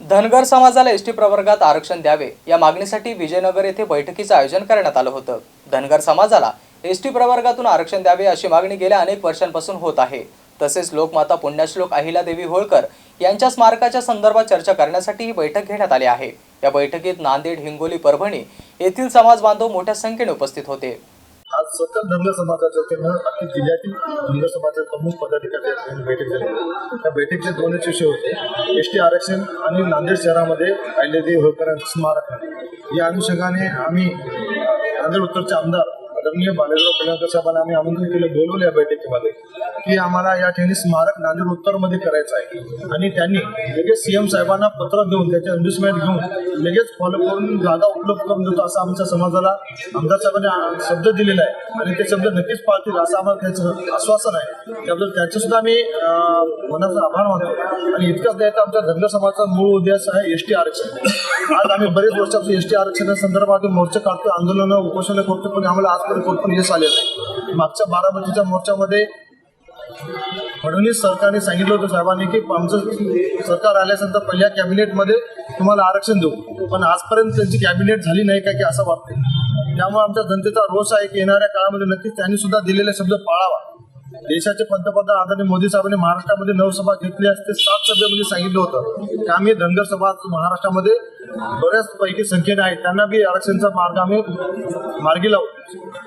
धनगर समाजाला S T प्रवर्गात आरक्षण द्यावे या मागणीसाठी विजयनगर येथे बैठकीचं आयोजन करण्यात आलं होतं. धनगर समाजाला एस टी प्रवर्गातून आरक्षण द्यावे अशी मागणी गेल्या अनेक वर्षांपासून होत आहे. तसेच लोकमाता पुण्यश्लोक अहिल्यादेवी होळकर यांच्या स्मारकाच्या संदर्भात चर्चा करण्यासाठी ही बैठक घेण्यात आली आहे. या बैठकीत नांदेड हिंगोली परभणी येथील समाज बांधव मोठ्या संख्येने उपस्थित होते. आज सकल धनगर समाजाच्या वतीनं अख्खी जिल्ह्यातील धनगर समाजाच्या प्रमुख पदाधिकारी बैठक झाली. त्या बैठकीचे दोनच विषय होते. एस टी आरक्षण आणि नांदेड शहरामध्ये अहिल्यादेवी होळकरांचं स्मारक. या अनुषंगाने आम्ही नांदेड उत्तरचे आमदार आदरणीय बालेगाव कल्याणकर साहेबांना आम्ही आमंत्रित केलं बोलवलं या बैठकीमध्ये. की आम्हाला या ठिकाणी स्मारक नांदेड उत्तरमध्ये करायचं आहे. आणि त्यांनी लगेच सीएम साहेबांना पत्र देऊन त्याचे अंडसमेंट घेऊन लगेच फॉलो करून जागा उपलब्ध करून देतो असं आमच्या समाजाला आमदार साहेबांनी शब्द दिलेला आहे. आणि ते शब्द नक्कीच पाळतील असं आम्हाला त्याचं आश्वासन आहे. त्याबद्दल त्याचे सुद्धा आम्ही मनाचा आभार मानतो. आणि इतकंच नाही तर आमच्या धनगर समाजाचा मूळ उद्देश आहे एसटी आरक्षण. आज आम्ही बरेच वर्षापासून एसटी टी आरक्षणासंदर्भात मोर्चे काढतो आंदोलनं उपोषणं करतो पण आम्हाला आजपर्यंत कोणपण यश आलेलं नाही. मागच्या बारामतीच्या मोर्चामध्ये फडणवीस सरकारने सांगितलं होतं साहेबांनी की आमचं सरकार आल्यानंतर पहिल्या कॅबिनेटमध्ये तुम्हाला आरक्षण देऊ. पण आजपर्यंत त्यांची कॅबिनेट झाली नाही काय की असं वाटतं त्यामुळे आमच्या जनतेचा रोष आहे की येणाऱ्या काळामध्ये नक्कीच त्यांनी सुद्धा दिलेले शब्द पाळावा. देशाचे पंतप्रधान आदरणीय मोदी साहेबांनी महाराष्ट्रामध्ये नवसभा घेतली असते सात सभेमध्ये सांगितलं होतं की आम्ही धनगर सभा महाराष्ट्रामध्ये बऱ्याच पैकी संख्येने आहेत त्यांना बी आरक्षणचा मार्ग आम्ही मार्गी लावू.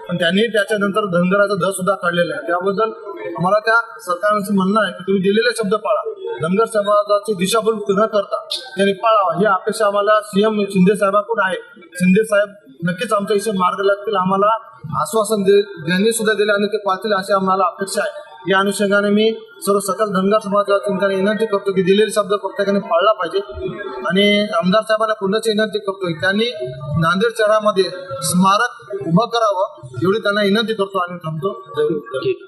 पण त्यांनी त्याच्यानंतर धनगराचा दर सुद्धा काढलेला आहे. त्याबद्दल आम्हाला त्या सरकारचं म्हणणं आहे की तुम्ही दिलेले शब्द पाळा. धनगर समाजाची दिशाभूल न करता त्यांनी पाळावा. ही अपेक्षा आम्हाला सीएम शिंदे साहेबांकडून आहे. शिंदे साहेब नक्कीच आमच्या इथे मार्ग लागतील. आम्हाला आश्वासन दे त्यांनी सुद्धा दिले आणि ते पाळतील अशी आम्हाला अपेक्षा आहे. या अनुषंगाने मी सर्व सकल धनगर समाजाला त्यांना विनंती करतो की दिलेले शब्द प्रत्येकाने पाळला पाहिजे. आणि आमदार साहेबांना पुन्हाची विनंती करतो त्यांनी नांदेड शहरामध्ये स्मारक उभं करावं एवढी त्यांना विनंती करतो आणि थांबतो.